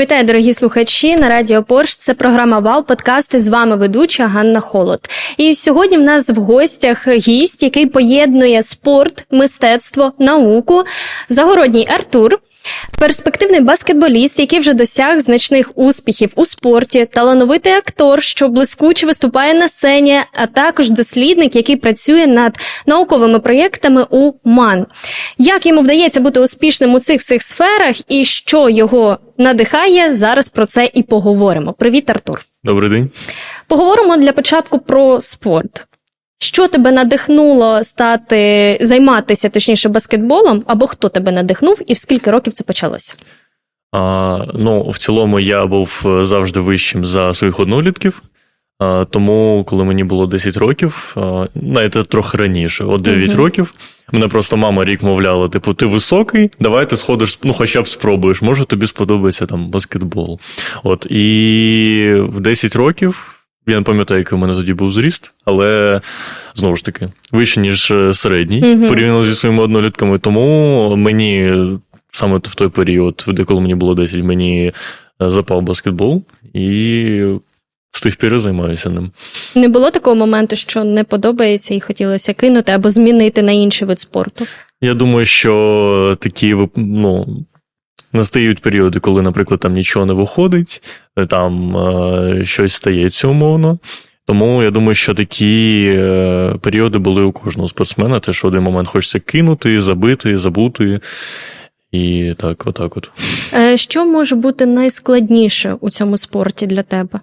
Вітаю, дорогі слухачі на Радіо Порш. Це програма Вау подкасти. З вами ведуча Ганна Холод. І сьогодні в нас в гостях гість, який поєднує спорт, мистецтво, науку. Загородній Артур. Перспективний баскетболіст, який вже досяг значних успіхів у спорті, талановитий актор, що блискуче виступає на сцені, а також дослідник, який працює над науковими проєктами у МАН. Як йому вдається бути успішним у цих всіх сферах і що його надихає, зараз про це і поговоримо. Привіт, Артур. Добрий день. Поговоримо для початку про спорт. Що тебе надихнуло стати займатися точніше баскетболом, або хто тебе надихнув, і в скільки років це почалося? А, Ну, в цілому, я був е, завжди вищим за своїх однолітків. Тому, коли мені було 10 років, навіть трохи раніше, от 9 Мгм. років, мене просто мама рік мовляла: типу, ти високий, давай ти сходиш, ну хоча б спробуєш, може тобі сподобається там баскетбол. От і в 10 років. Я не пам'ятаю, який у мене тоді був зріст, але знову ж таки, вище, ніж е, середній, Мгм. порівняно зі своїми однолітками. Тому мені саме в той період, де коли мені було 10, мені е, запав баскетбол, і з тих пір займаюся ним. Не було такого моменту, що не подобається і хотілося кинути або змінити на інший вид спорту. Я думаю, що такі ну, настають періоди, коли, наприклад, там нічого не виходить, е, там е, щось стається умовно. Тому я думаю, що такі е, періоди були у кожного спортсмена, те, що один момент хочеться кинути, забити, забути. І так, отак от. Е, Що може бути найскладніше у цьому спорті для тебе?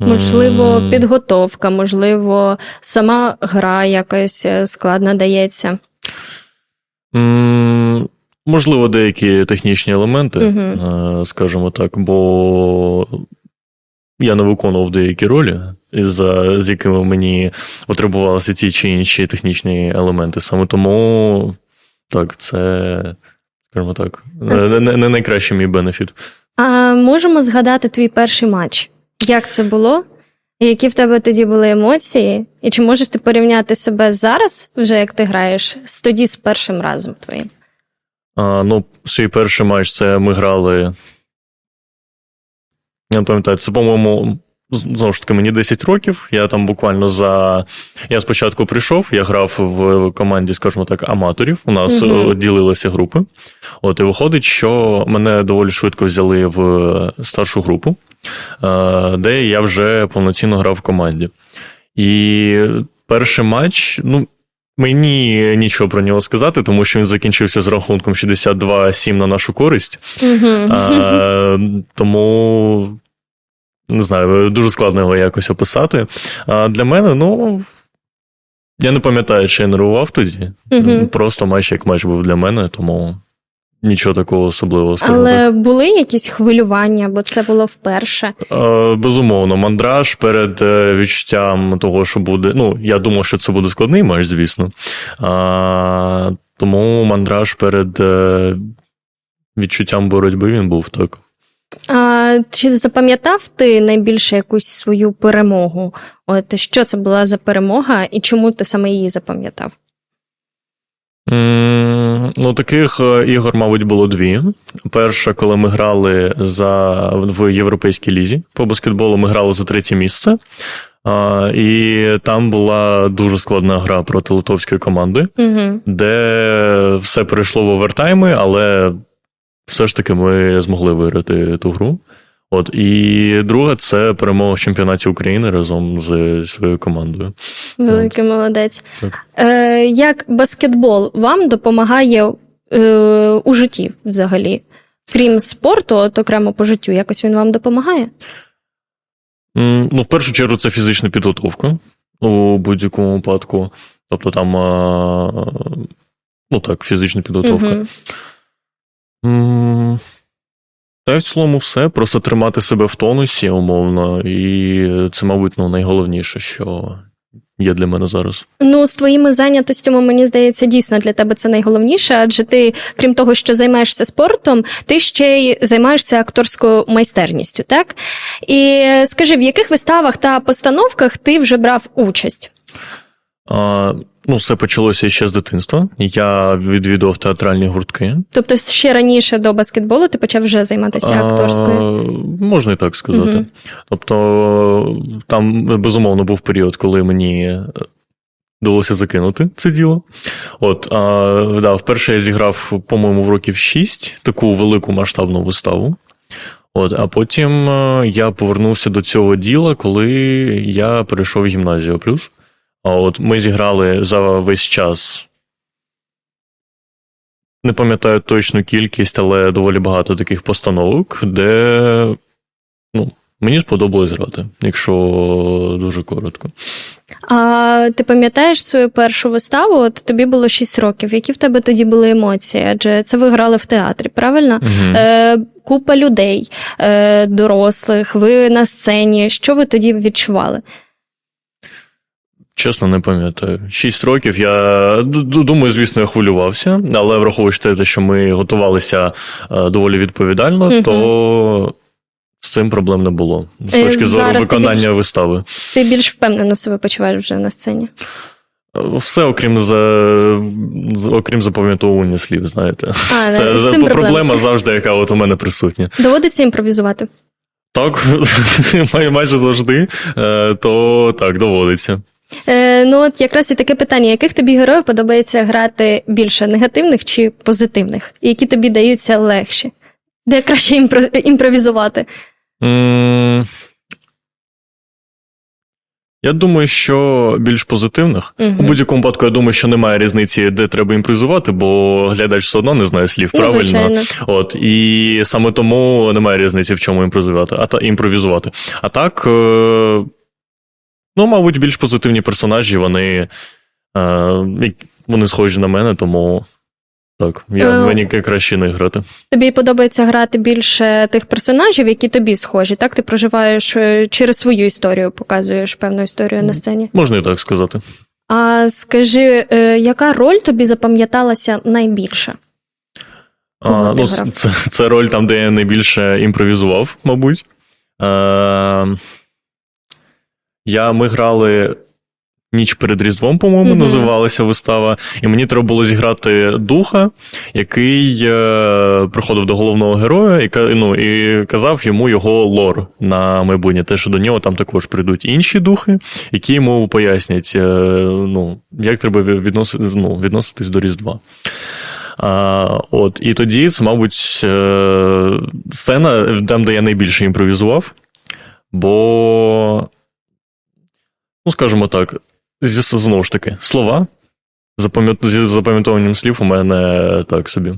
Можливо, підготовка, можливо, сама гра якась е, складна дається. Можливо, деякі технічні елементи, е, скажімо так, бо я не виконував деякі ролі, з якими мені потребувалися ті чи інші технічні елементи. Саме тому так, це, скажімо так, не найкращий мій бенефіт. А можемо згадати твій перший матч? Як це було? Які в тебе тоді були емоції? І чи можеш ти порівняти себе зараз, вже як ти граєш, з тоді з першим разом твоїм? А, ну, свій перший матч це ми грали. Я не пам'ятаю, це, по-моєму, знову ж таки, мені 10 років. Я там буквально за. Я спочатку прийшов, я грав в команді, скажімо так, аматорів. У нас е, ділилися групи. От, і виходить, що мене доволі швидко взяли в старшу групу, е, де я вже повноцінно грав в команді. І перший матч, ну. Мені нічого про нього сказати, тому що він закінчився з рахунком 62-7 на нашу користь. Угу. А, тому не знаю, дуже складно його якось описати. А для мене, ну. Я не пам'ятаю, чи я нервував тоді. Мгм. Просто матч як матч був для мене, тому нічого такого особливого Але були якісь хвилювання, бо це було вперше. Е, Безумовно, мандраж перед е, відчуттям того, що буде. Ну, я думав, що це буде складний матч, звісно. А, тому мандраж перед е, відчуттям боротьби він був так. А, чи запам'ятав ти найбільше якусь свою перемогу? От що це була за перемога, і чому ти саме її запам'ятав? Ну, таких е, ігор, мабуть, було дві. Перша, коли ми грали за, в Європейській лізі по баскетболу, ми грали за третє місце. А, і там була дуже складна гра проти литовської команди, Угу. де все перейшло в овертайми, але все ж таки ми змогли виграти ту гру. От, і друга це перемога в чемпіонаті України разом з своєю командою. Великий молодець. Так. Е, як баскетбол вам допомагає е, у житті взагалі? Крім спорту, от окремо по життю, якось він вам допомагає? Ну, в першу чергу, це фізична підготовка у будь-якому випадку. Тобто там, ну так, фізична підготовка. Мгм. Та в цілому все. Просто тримати себе в тонусі, умовно. І це, мабуть, ну, найголовніше, що є для мене зараз. Ну, з твоїми зайнятостями, мені здається, дійсно для тебе це найголовніше, адже ти, крім того, що займаєшся спортом, ти ще й займаєшся акторською майстерністю, так? І скажи, в яких виставах та постановках ти вже брав участь? Ну, все почалося ще з дитинства. Я відвідував театральні гуртки. Тобто ще раніше до баскетболу ти почав вже займатися акторською? А, можна і так сказати. Мгм. Тобто, там безумовно був період, коли мені довелося закинути це діло. От, а, да, вперше я зіграв, по-моєму, в років 6 таку велику масштабну виставу. От, а потім е, я повернувся до цього діла, коли я перейшов в гімназію плюс. А от ми зіграли за весь час. Не пам'ятаю точну кількість, але доволі багато таких постановок, де ну, мені сподобалось грати, якщо дуже коротко. А ти пам'ятаєш свою першу виставу? От тобі було 6 років. Які в тебе тоді були емоції? Адже це ви грали в театрі, правильно? Мгм. Е, купа людей, е, дорослих, ви на сцені. Що ви тоді відчували? Чесно, не пам'ятаю. Шість років я думаю, звісно, я хвилювався, але враховуючи те, що ми готувалися е, доволі відповідально, Мгм. то з цим проблем не було. З Е, точки зору зараз ти виконання вистави. Ти більш впевнено себе почуваєш вже на сцені? Е, Все, окрім за окрім запам'ятовування слів, знаєте. А, Це з цим проблема завжди, яка от у мене присутня. Доводиться імпровізувати. Так, майже завжди, то так, доводиться. Е, ну от якраз і таке питання: яких тобі героїв подобається грати більше негативних чи позитивних? І які тобі даються легші? Де краще імпро- імпровізувати? Я думаю, що більш позитивних. Мгм. У будь-якому випадку, я думаю, що немає різниці, де треба імпровізувати, бо глядач все одно не знає слів, Ну, правильно? звичайно. От, і саме тому немає різниці, в чому імпровізувати. А та імпровізувати. А так, е, ну, мабуть, більш позитивні персонажі, вони, е, вони схожі на мене, тому так, я, Е, мені краще не грати. Тобі подобається грати більше тих персонажів, які тобі схожі. Так ти проживаєш е, через свою історію, показуєш певну історію на сцені. Можна і так сказати. А скажи, е, яка роль тобі запам'яталася найбільше? А, ну, це, це роль там, де я найбільше імпровізував, мабуть. Е, я, ми грали Ніч перед Різдвом, по-моєму, Мгм. називалася вистава. І мені треба було зіграти духа, який е, приходив до головного героя і, ну, і казав йому його лор на майбутнє. Те, що до нього там також прийдуть інші духи, які йому пояснять, е, ну, як треба відносити, ну, відноситись до Різдва. А, от, і тоді це, мабуть, е, сцена, там, де я найбільше імпровізував, бо, ну, скажімо так, зі, знову ж таки, слова. запам'ят- Зі запам'ятовуванням слів у мене так собі.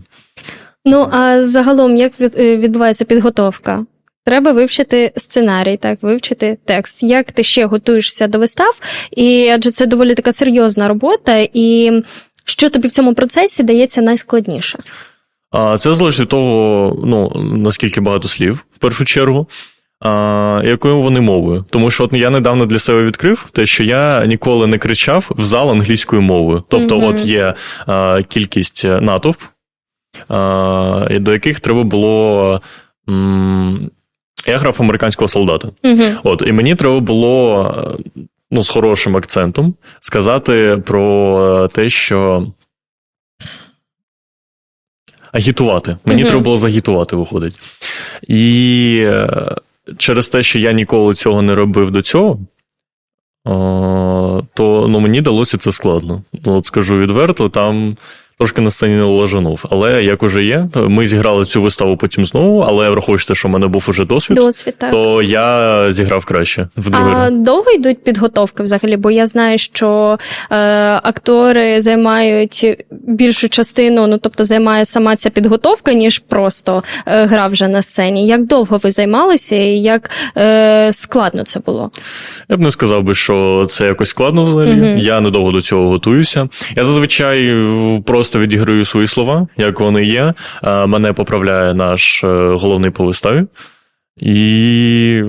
Ну а загалом, як е, відбувається підготовка? Треба вивчити сценарій, так, вивчити текст. Як ти ще готуєшся до вистав? І адже це доволі така серйозна робота, і що тобі в цьому процесі дається найскладніше? А це залежить від того, ну, наскільки багато слів, в першу чергу, а, якою вони мовою. Тому що от я недавно для себе відкрив те, що я ніколи не кричав в зал англійською мовою. Тобто, Мгм. от є а, кількість натовп, а, до яких треба було. М- я грав американського солдата. Угу. От, і мені треба було е, ну, з хорошим акцентом сказати про те, що. Агітувати. Мені Мгм. треба було загітувати, виходить. І е, через те, що я ніколи цього не робив до цього, то ну, мені далося це складно. Ну, от скажу відверто, там трошки на сцені не лажанув. Але як уже є, ми зіграли цю виставу потім знову, але враховуючи що в мене був уже досвід, Досвід, так. то я зіграв краще в А довго йдуть підготовки взагалі? Бо я знаю, що е, актори займають більшу частину, ну тобто займає сама ця підготовка, ніж просто е, гра вже на сцені. Як довго ви займалися і як е, складно це було? Я б не сказав би, що це якось складно взагалі. Мгм. Я недовго до цього готуюся. Я зазвичай е, просто відіграю свої слова, як вони є. Е, Мене поправляє наш е, головний по виставі. І.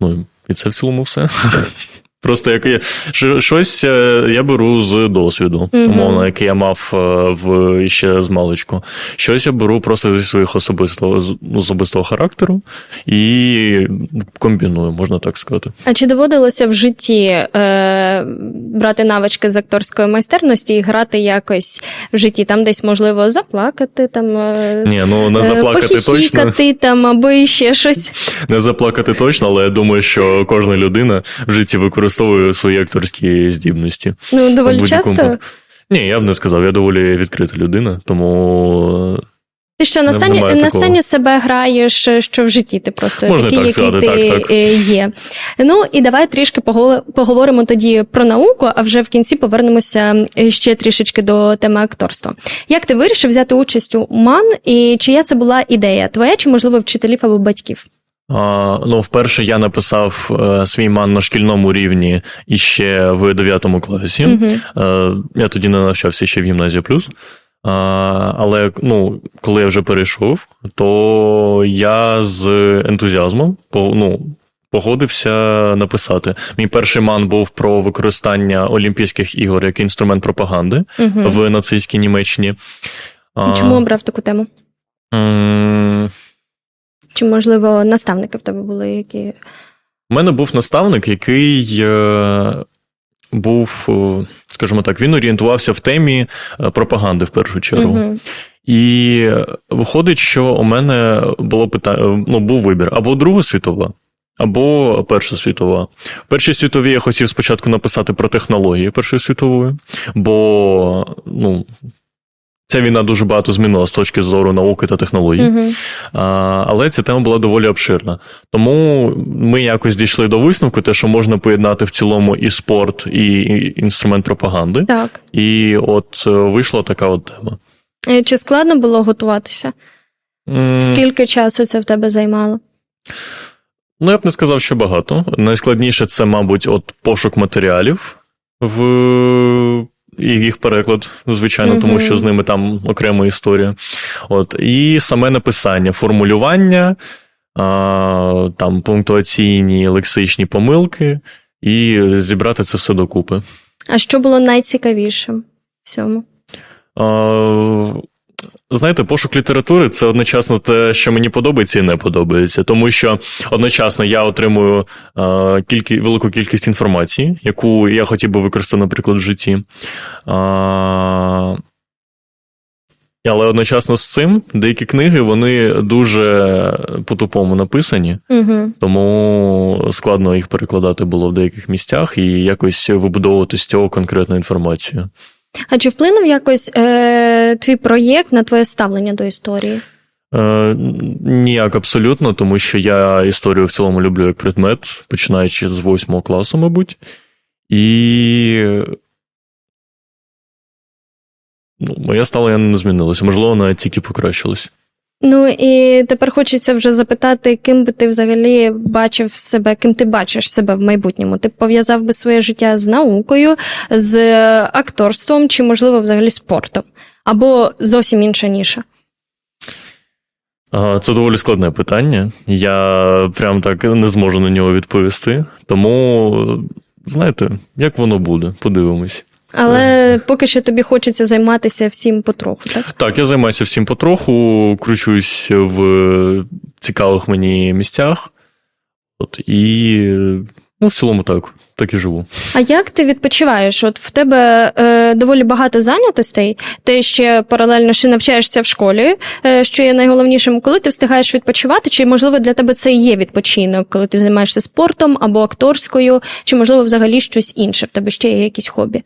Ну, і це в цілому все. Просто як я, щось е, я беру з досвіду, Мгм. умовно, який я мав е, в ще з маличку. Щось я беру просто зі своїх особистого особистого характеру і комбіную, можна так сказати. А чи доводилося в житті е, брати навички з акторської майстерності і грати якось в житті? Там десь можливо заплакати, там е, Ні, ну не е, заплакати точно, там або іще щось. не заплакати точно, але я думаю, що кожна людина в житті використовує свої акторські здібності. Ну, доволі часто. Ні, я б не сказав, я доволі відкрита людина, тому Ти що на Не- сцені, на сцені себе граєш, що в житті ти просто Можна такий, так який сказати, ти так, так. є. Ну і давай трішки погово- поговоримо тоді про науку, а вже в кінці повернемося е, ще трішечки до теми акторства. Як ти вирішив взяти участь у МАН, і чия це була ідея? Твоя чи можливо вчителів або батьків? А, ну, вперше я написав е, свій ман на шкільному рівні іще в 9 класі. Е, я тоді не навчався ще в гімназії плюс. А, але ну, коли я вже перейшов, то я з ентузіазмом по- ну, погодився написати. Мій перший ман був про використання Олімпійських ігор як інструмент пропаганди Угу. в нацистській Німеччині. А, чому обрав таку тему? м, Чи можливо наставники в тебе були, які У мене був наставник, який е, був, е, скажімо так, він орієнтувався в темі е, пропаганди в першу чергу. Угу. І виходить, що у мене було питання, ну, був вибір або Друга світова, або Перша світова. Першій світовій я хотів спочатку написати про технології Першої світової, бо ну, ця війна дуже багато змінила з точки зору науки та технологій. Угу. А, але ця тема була доволі обширна. Тому ми якось дійшли до висновку, те, що можна поєднати в цілому і спорт, і інструмент пропаганди. Так. І от е, вийшла така от тема. Е, Чи складно було готуватися? М, Скільки часу це в тебе займало? Ну, я б не сказав, що багато. Найскладніше це, мабуть, от пошук матеріалів в і їх переклад, звичайно, тому що з ними там окрема історія. От, і саме написання, формулювання, а, там пунктуаційні лексичні помилки, і зібрати це все докупи. А що було найцікавішим в цьому? Знаєте, пошук літератури це одночасно те, що мені подобається і не подобається, тому що одночасно я отримую а, кількі, велику кількість інформації, яку я хотів би використати, наприклад, в житті. А, але одночасно з цим деякі книги вони дуже по-тупому написані, Угу. тому складно їх перекладати було в деяких місцях і якось вибудовувати з цього конкретну інформацію. А чи вплинув якось е, твій проєкт на твоє ставлення до історії? Е, ніяк абсолютно, тому що я історію в цілому люблю як предмет, починаючи з восьмого класу, мабуть. І. Ну, моє ставлення не змінилося. Можливо, навіть тільки покращилось. Ну і тепер хочеться вже запитати, ким би ти взагалі бачив себе, ким ти бачиш себе в майбутньому? Ти пов'язав би своє життя з наукою, з е, акторством, чи, можливо, взагалі спортом? Або зовсім інша ніша? Це доволі складне питання. Я прям так не зможу на нього відповісти. Тому, знаєте, як воно буде, подивимось. Але поки що тобі хочеться займатися всім потроху, так? Так, я займаюся всім потроху, кручусь в цікавих мені місцях. От, і ну, в цілому так, так і живу. А як ти відпочиваєш? От в тебе е, доволі багато зайнятостей. Ти ще паралельно ще навчаєшся в школі, е, що є найголовнішим. Коли ти встигаєш відпочивати, чи можливо для тебе це і є відпочинок, коли ти займаєшся спортом або акторською, чи можливо взагалі щось інше? В тебе ще є якісь хобі?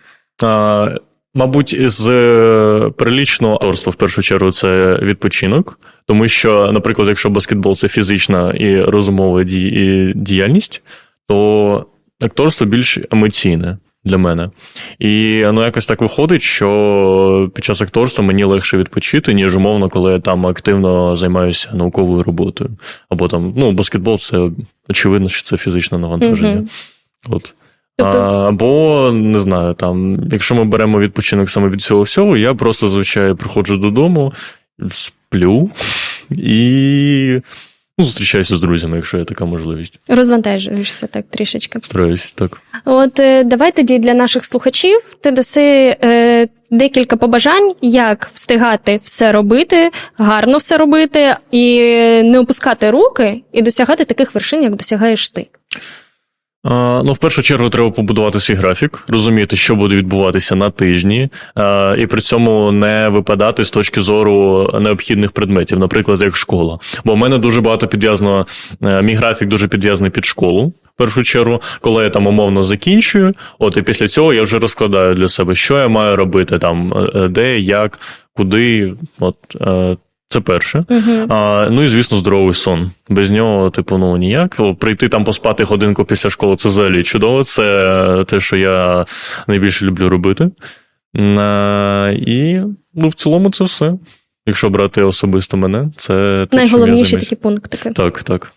Мабуть, з е, прилічного акторства, в першу чергу, це відпочинок. Тому що, наприклад, якщо баскетбол це фізична і розумова і діяльність, то акторство більш емоційне для мене. І ну, якось так виходить, що під час акторства мені легше відпочити, ніж умовно, коли я там активно займаюся науковою роботою. Або там, ну, баскетбол це очевидно, що це фізичне навантаження. Мгм. От. Тобто- А, Або не знаю, там, якщо ми беремо відпочинок саме від цього всього, я просто зазвичай приходжу додому, сплю і Ну, зустрічаюся з друзями, якщо є така можливість. Розвантажуєшся так трішечки. Стараюсь, так. От е, давай тоді для наших слухачів ти даси е, декілька побажань, як встигати все робити, гарно все робити, і не опускати руки, і досягати таких вершин, як досягаєш ти. Ну, в першу чергу, треба побудувати свій графік, розуміти, що буде відбуватися на тижні, і при цьому не випадати з точки зору необхідних предметів, наприклад, як школа. Бо в мене дуже багато підв'язано, е, мій графік дуже підв'язаний під школу. В першу чергу, коли я там умовно закінчую, от і після цього я вже розкладаю для себе, що я маю робити там, е, де, як, куди. От е, це перше. Угу. А, ну і звісно, здоровий сон. Без нього, типу, ну ніяк. Прийти там поспати годинку після школи це взагалі чудово. Це те, що я найбільше люблю робити. А, і ну, в цілому це все. Якщо брати особисто мене, це те, Найголовніші такі пункти. Так, так.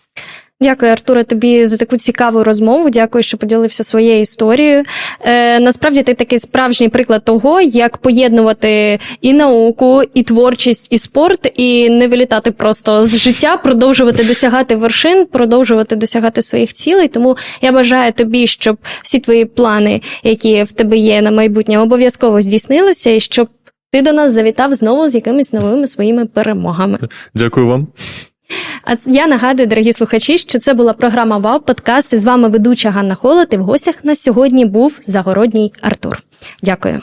Дякую, Артуре, тобі за таку цікаву розмову. Дякую, що поділився своєю історією. Е, насправді ти такий справжній приклад того, як поєднувати і науку, і творчість, і спорт, і не вилітати просто з життя, продовжувати досягати вершин, продовжувати досягати своїх цілей. Тому я бажаю тобі, щоб всі твої плани, які в тебе є на майбутнє, обов'язково здійснилися, і щоб ти до нас завітав знову з якимись новими своїми перемогами. Дякую вам. А я нагадую, дорогі слухачі, що це була програма ВАВ Подкаст. І з вами ведуча Ганна Холод. І в гостях на сьогодні був Загородній Артур. Дякую.